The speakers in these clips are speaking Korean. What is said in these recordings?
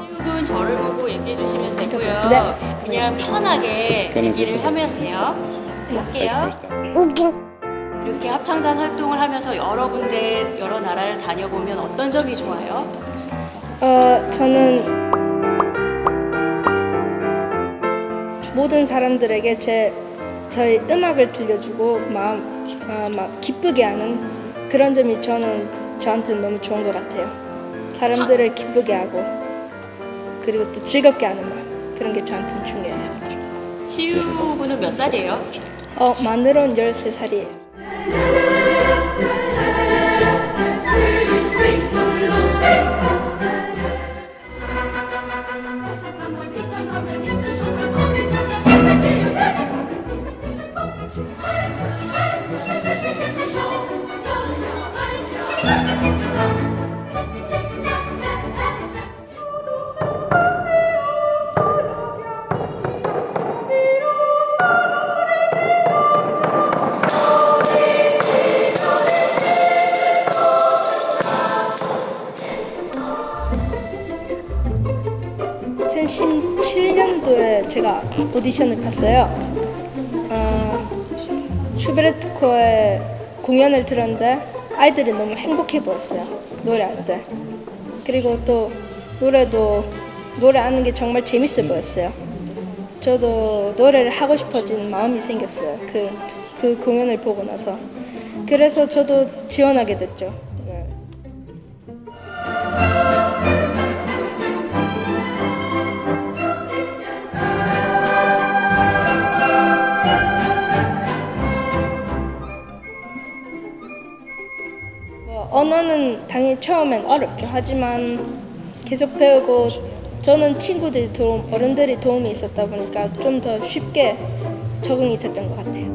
시욱은 저를 보고 얘기해 주시면 되고요. 네. 그냥 편하게 얘기를 하면 돼요. 할게요. 이렇게 합창단 활동을 하면서 여러 군데 여러 나라를 다녀보면 어떤 점이 좋아요? 어, 저는 모든 사람들에게 제 저의 음악을 들려주고 마음 어, 막 기쁘게 하는 그런 점이 저는 저한테 너무 좋은 것 같아요. 사람들을 기쁘게 하고 그리고 또 즐겁게 하는 말 그런 게 저한테는 중요해요. 시욱은 몇 살이에요? 어, 만으로는 13살이에요. 어, 2017년도에 제가 오디션을 봤어요. 어, 슈베르트 코의 공연을 들었는데 아이들이 너무 행복해 보였어요. 노래할 때. 그리고 또 노래도 노래하는 게 정말 재밌어 보였어요. 저도 노래를 하고 싶어지는 마음이 생겼어요. 그, 그 공연을 보고 나서. 그래서 저도 지원하게 됐죠. 언어는 당연히 처음엔 어렵죠. 하지만 계속 배우고 저는 친구들이 도움, 어른들이 도움이 있었다 보니까 좀 더 쉽게 적응이 됐던 것 같아요.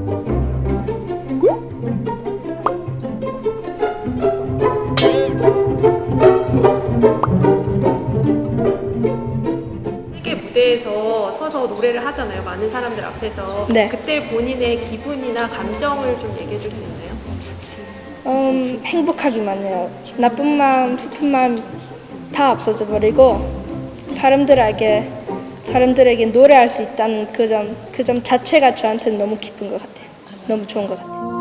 세계 무대에서 서서 노래를 하잖아요. 많은 사람들 앞에서. 네. 그때 본인의 기분이나 감정을 좀 얘기해 줄 수 있나요? 음, 행복하기만 해요. 나쁜 마음, 슬픈 마음 다 없어져 버리고 사람들에게 사람들에게 노래할 수 있다는 그 점, 그 점 자체가 저한테는 너무 기쁜 것 같아요. 너무 좋은 것 같아요.